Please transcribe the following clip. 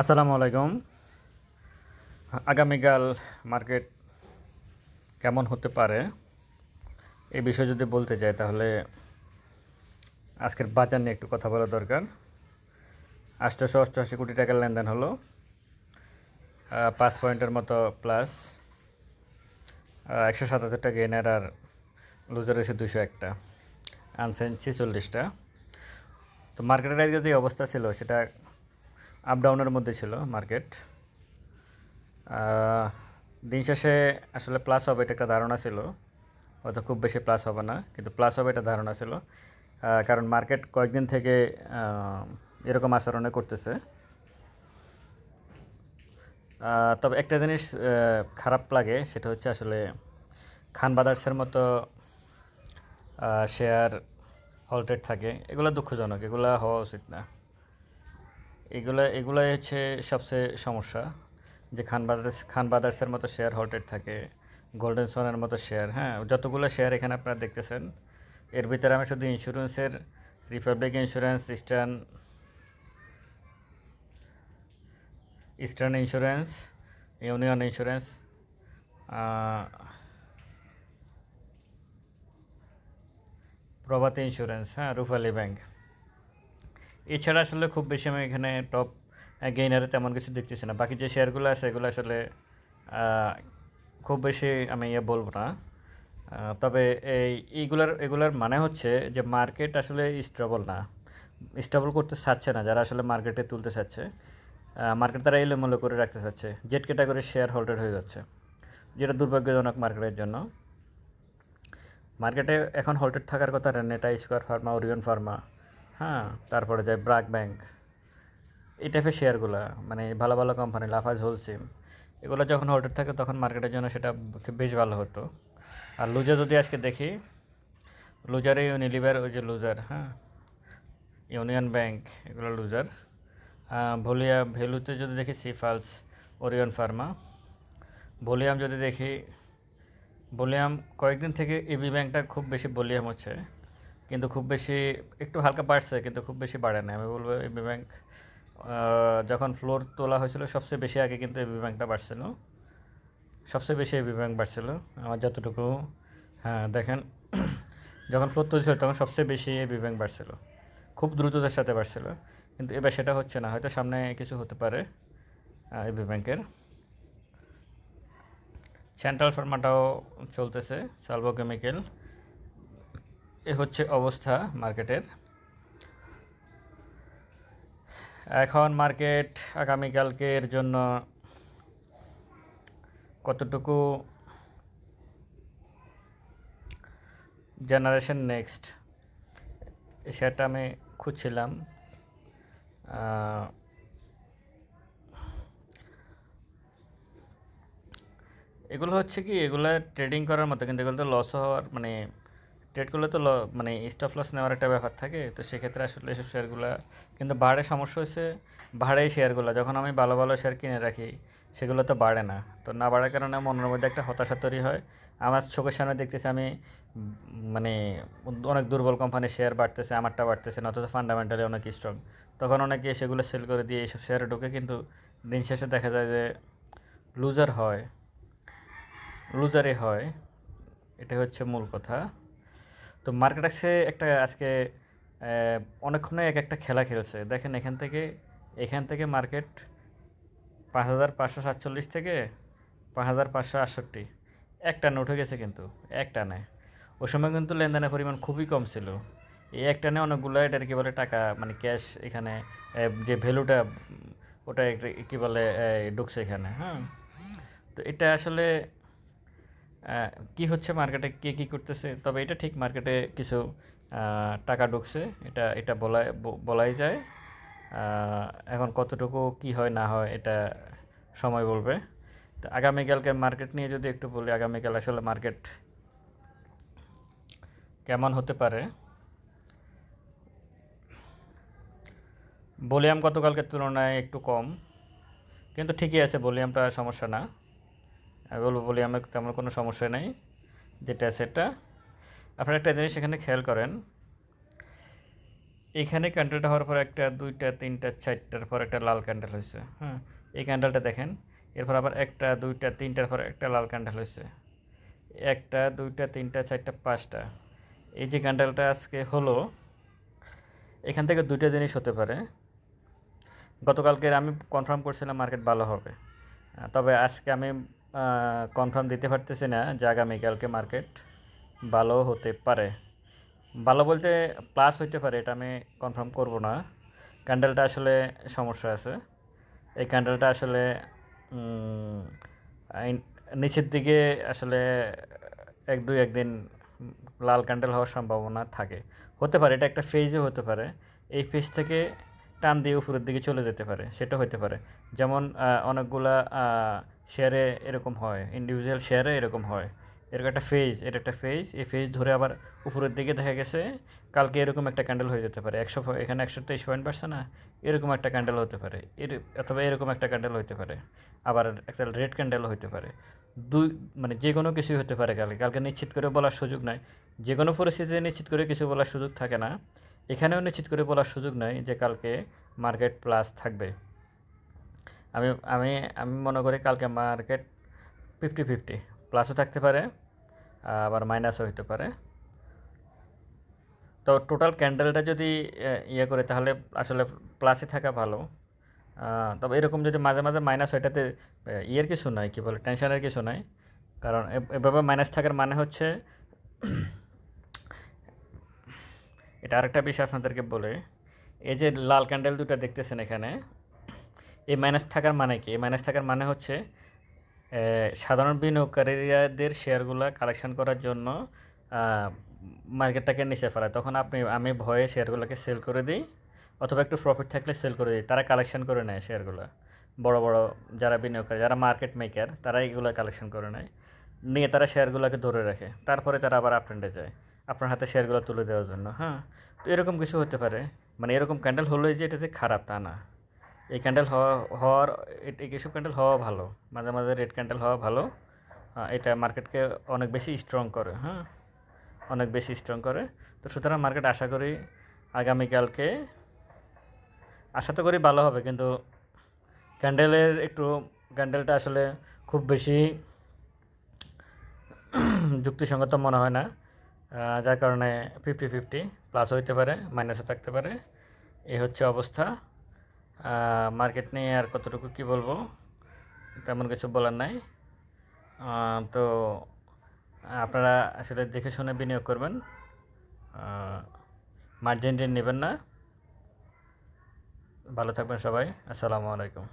আসসালামু আলাইকুম। আগামীকাল মার্কেট কেমন হতে পারে এই বিষয়ে যদি বলতে চাই তাহলে আজকের বাজার নিয়ে একটু কথা বলা দরকার। আটশোশো অষ্টআশি কোটি টাকার লেনদেন হলো পাঁচ পয়েন্টের মতো প্লাস একশো সাতাত্তর টাকা গেইনার আর লুজার এসে দুশো একটা, আনসেন ছেচল্লিশটা। তো মার্কেটের আজকে যে অবস্থা ছিল সেটা আপ ডাউনের মধ্যে ছিল মার্কেট দিন শেষে আসলে প্লাস হবে এটা একটা ধারণা ছিল। হয়তো খুব বেশি প্লাস হবে না, কিন্তু প্লাস হবে এটা ধারণা ছিল। কারণ মার্কেট কয়েকদিন থেকে এরকম আচরণে করতেছে। তবে একটা জিনিস খারাপ লাগে, সেটা হচ্ছে আসলে খান বাদার্সের মতো শেয়ার হল্টেড থাকে। এগুলো দুঃখজনক, এগুলো হওয়া উচিত না। এগুলো, এগুলাই হচ্ছে সবচেয়ে সমস্যা যে খান বাদার্স, খান বাদার্সের মতো শেয়ার হল্টেড থাকে গোল্ডেন সোনের মতো শেয়ার হ্যাঁ যতগুলো শেয়ার এখানে আপনারা দেখতেছেন, এর ভিতরে আমি শুধু ইন্স্যুরেন্সের Republic insurance Eastern Eastern insurance Union insurance Prabhati insurance হ্যাঁ রুফালি ব্যাংক এছাড়া আসলে খুব বেশি আমি এখানে টপ গেইনারে তেমন কিছু দেখতেছি না। বাকি যে শেয়ারগুলো আছে, এগুলো আসলে খুব বেশি আমি ইয়ে বলব না। তবে এই এইগুলার, এগুলার মানে হচ্ছে যে মার্কেট আসলে স্টেবল না। স্টেবল করতে চাচ্ছে না, যারা আসলে মার্কেটে তুলতে চাচ্ছে। মার্কেট তারা এলোমেলো করে রাখতে চাচ্ছে। জেট ক্যাটাগরির শেয়ার হোল্ডার হয়ে যাচ্ছে, যেটা দুর্ভাগ্যজনক মার্কেটের জন্য। মার্কেটে এখন হল্টেড থাকার কথা নেটা স্কোয়ার ফার্মা ওরিয়ন ফার্মা হ্যাঁ তারপরে যায় ব্রাক ব্যাংক। এই টাইপের শেয়ারগুলো মানে ভালো ভালো কোম্পানি লাফাজ হোলসিম এগুলো যখন হল্টেড থাকে, তখন মার্কেটের জন্য সেটা বেশ ভালো হতো। আর লুজার যদি আজকে দেখি লুজারে ইউনিলিভার ওই যে লুজার হ্যাঁ ইউনিয়ন ব্যাংক এগুলো লুজার ভলিয়া ভ্যালুতে যদি দেখি সিফালস ওরিয়ন ফার্মা ভলিউম যদি দেখি ভলিউম কয়েকদিন থেকে এবি ব্যাংকটা খুব বেশি ভলিউম হচ্ছে। কিন্তু খুব বেশি, একটু হালকা বাড়ছে, কিন্তু খুব বেশি বাড়ে না আমি বলব এবি ব্যাংক যখন ফ্লোর তোলা হয়েছিল, সবচেয়ে বেশি আগে কিন্তু এবি ব্যাংকটা বাড়ছিল। সবচেয়ে বেশি এবি ব্যাংক বাড়ছিল। আমার যতটুকু হ্যাঁ দেখেন, যখন ফ্লোর তুলছিল, তখন সবচেয়ে বেশি এবি ব্যাংক বাড়ছিল। খুব দ্রুততার সাথে বাড়ছিল। কিন্তু এবার সেটা হচ্ছে না, হয়তো সামনে কিছু হতে পারে এবি ব্যাংকের। সেন্ট্রাল ফার্মাটাও চলতেছে সালভো কেমিক্যাল এ হচ্ছে অবস্থা মার্কেটের। এখন মার্কেট আগামীকালকের জন্য কতটুকু জেনারেশন নেক্সট সেটা আমি খুঁজছিলাম। এগুলো হচ্ছে কি, এগুলো ট্রেডিং করার মতো, কিন্তু এগুলো তো লস হওয়ার মানে ট্রেড করলে তো মানে স্টপ লস নেওয়ার একটা ব্যাপার থাকে। তো সেক্ষেত্রে আসলে এসব শেয়ারগুলো কিন্তু বাড়ে, সমস্যা হচ্ছে বাড়ে শেয়ারগুলো যখন আমি ভালো ভালো শেয়ার কিনে রাখি, সেগুলো তো বাড়ে না। তো না বাড়ার কারণে মনের মধ্যে একটা হতাশা তৈরি হয়। আমার চোখের সামনে দেখতেছি আমি মানে অনেক দুর্বল কোম্পানির শেয়ার বাড়তেছে, আমারটা বাড়তেছে না, অথচ ফান্ডামেন্টালি অনেক স্ট্রং তখন অনেকে সেগুলো সেল করে দিয়ে এইসব শেয়ারে ঢুকে কিন্তু দিন শেষে দেখা যায় যে লুজার হয়। লুজারে হয়। এটা হচ্ছে মূল কথা। তো মার্কেট আজকে একটা আজকে অনেকক্ষণে এক একটা খেলা খেলছে। দেখেন এখান থেকে এখান থেকে মার্কেট পাঁচ হাজার পাঁচশো সাতচল্লিশ থেকে পাঁচ হাজার পাঁচশো আটষট্টি। এক টানে উঠে গেছে কিন্তু, এক টানে। ওই সময় কিন্তু লেনদেনের পরিমাণ খুবই কম ছিল। এই এক টানে অনেকগুলো এটার কি বলে টাকা মানে ক্যাশ এখানে যে ভ্যালুটা, ওটা একটা কি বলে ঢুকছে এখানে হ্যাঁ? তো এটা আসলে কি হচ্ছে মার্কেটে কে কী করতেছে? তবে এটা ঠিক মার্কেটে কিছু টাকা ঢুকছে। এটা এটা বলা বলাই যায়। এখন কতটুকু কি হয়, না হয়, এটা সময় বলবে। তো আগামীকালকে মার্কেট নিয়ে যদি একটু বলি, আগামীকাল আসলে মার্কেট কেমন হতে পারে? ভলিউম গতকালকের তুলনায় একটু কম। কিন্তু ঠিকই আছে, ভলিউমটা সমস্যা না। আমি বলব ভলিউমের তেমন কোনো সমস্যা নেই, যেটা সেটা। আপনারা একটা জিনিস এখানে খেয়াল করেন, এখানে ক্যান্ডেলটা হওয়ার পর একটা, দুইটা, তিনটা, চারটার পর একটা লাল ক্যান্ডেল হয়েছে হ্যাঁ? এই ক্যান্ডেলটা দেখেন, এরপর আবার একটা, দুইটা, তিনটার পর একটা লাল ক্যান্ডেল হয়েছে, একটা, দুইটা, তিনটা, চারটা, পাঁচটা। এই যে ক্যান্ডেলটা আজকে হলো, এখান থেকে দুইটা জিনিস হতে পারে। গতকালকে আমি কনফার্ম করছিলাম মার্কেট ভালো হবে। তবে আজকে আমি কনফার্ম দিতে পারতেছি না যে আগামীকালকে মার্কেট ভালো হতে পারে। ভালো বলতে প্লাস হইতে পারে, এটা আমি কনফার্ম করব না। ক্যান্ডেলটা আসলে সমস্যা আছে। এই ক্যান্ডেলটা আসলে নিচের দিকে আসলে এক দুই একদিন লাল ক্যান্ডেল হওয়ার সম্ভাবনা থাকে। হতে পারে, এটা একটা ফেজও হতে পারে। এই ফেজ থেকে টান দিয়ে উপরের দিকে চলে যেতে পারে, সেটা হতে পারে। যেমন অনেকগুলা শেয়ারে এরকম হয় ইন্ডিভিজুয়াল শেয়ারে এরকম হয়। এরকম একটা ফেজ এটা একটা ফেজ এই ফেজ ধরে আবার উপরের দিকে দেখা গেছে, কালকে এরকম একটা ক্যান্ডেল হয়ে যেতে পারে। একশো এখানে একশো তেইশ পয়েন্ট পারছে না, এরকম একটা ক্যান্ডেল হতে পারে। এর, অথবা এরকম একটা ক্যান্ডেল হতে পারে। আবার একটা রেড ক্যান্ডেল হতে পারে। দুই মানে যে কোনো কিছুই হতে পারে কালকে। কালকে নিশ্চিত করে বলার সুযোগ নাই। যে কোনো পরিস্থিতিতে নিশ্চিত করে কিছু বলার সুযোগ থাকে না। এখানেও নিশ্চিত করে বলার সুযোগ নাই যে কালকে মার্কেট প্লাস থাকবে। আমি আমি আমি মনে করি কালকে মার্কেট ফিফটি ফিফটি প্লাসও থাকতে পারে, আবার মাইনাসও হতে পারে। তো টোটাল ক্যান্ডেলটা যদি ইয়ে করে তাহলে আসলে প্লাসে থাকা ভালো। তবে এরকম যদি মাঝে মাঝে মাইনাস এটাতে ইয়ের কিছু নয় কী বলে টেনশনের কিছু নয় কারণ এভাবে মাইনাস থাকার মানে হচ্ছে, এটা আরেকটা বিষয় আপনাদেরকে বলে, এই যে লাল ক্যান্ডেল দুটো দেখতেছেন এখানে এই মাইনাস থাকার মানে কি? এই মাইনাস থাকার মানে হচ্ছে সাধারণ বিনিয়োগকারীদের শেয়ারগুলো কালেকশন করার জন্য মার্কেটটাকে নিচে ফেলায়। তখন আপনি, আমি ভয়ে শেয়ারগুলোকে সেল করে দিই, অথবা একটু প্রফিট থাকলে সেল করে দিই। তারা কালেকশন করে নেয় শেয়ারগুলো। বড় বড় যারা বিনিয়োগকারী, যারা মার্কেট মেকার তারা এইগুলো কালেকশন করে নেয়। নিয়ে তারা শেয়ারগুলোকে ধরে রাখে। তারপরে তারা আবার আপট্রেন্ডে যায়, আপনার হাতে শেয়ারগুলো তুলে দেওয়ার জন্য হ্যাঁ? তো এরকম কিছু হতে পারে। মানে এরকম ক্যান্ডেল হলোই যে এটাতে খারাপ তা না। এই ক্যান্ডেল হওয়া, হওয়ার এ- এই ক্যান্ডেল হওয়া ভালো। মাঝে মাঝে রেড ক্যান্ডেল হওয়া ভালো। এটা মার্কেটকে অনেক বেশি স্ট্রং করে হ্যাঁ? অনেক বেশি স্ট্রং করে। তো সুতরাং মার্কেট আশা করি আগামীকালকে, আশা তো করি ভালো হবে, কিন্তু ক্যান্ডেলের একটু ক্যান্ডেলটা আসলে খুব বেশি যুক্তিসঙ্গত মনে হয় না। যার কারণে ফিফটি ফিফটি প্লাস হইতে পারে মাইনাসও থাকতে পারে। এই হচ্ছে অবস্থা। মার্কেট নিয়ে আর কতটুকু কি বলব? তেমন কিছু বলার নাই। তো আপনারা আসলে দেখে শুনে বিনিয়োগ করবেন। মার্জিন নেবেন না। ভালো থাকবেন সবাই। আসসালামু আলাইকুম।